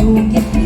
อยู่ก็บ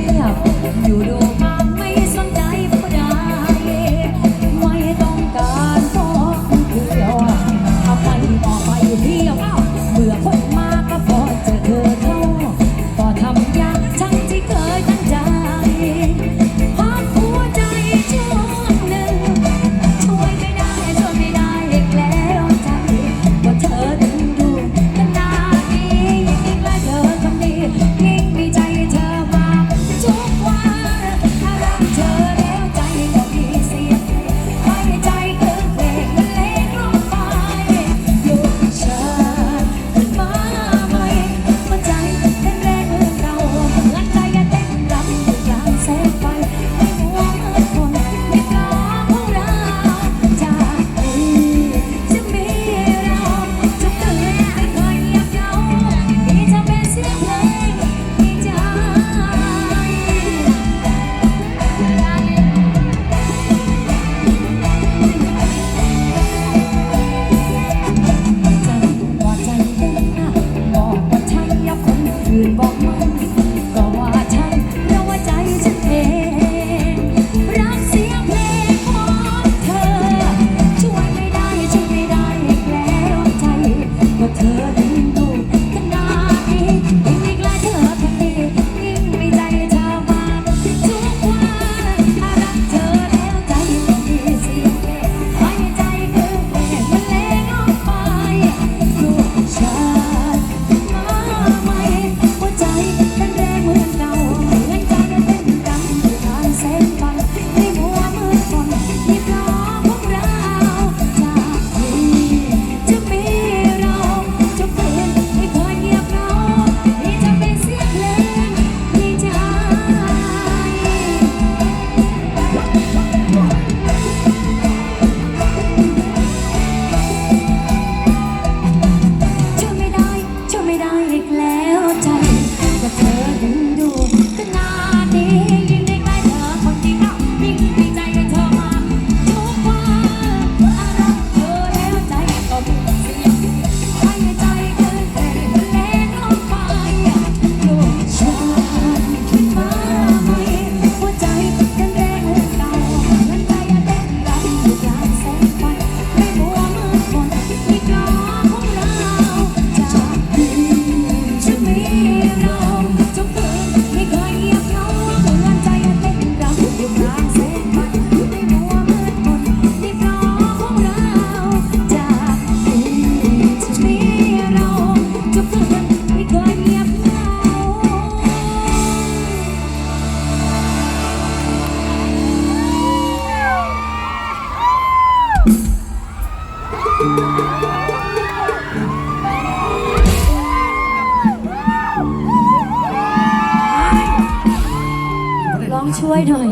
ร้องช่วยหน่อย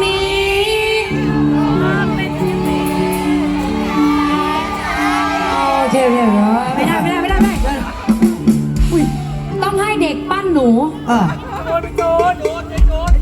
มีโอเคโอเคไม่ได้ไม่ได้ไม่ได้ไม่ได้ต้องให้เด็กปั้นหนู อ่า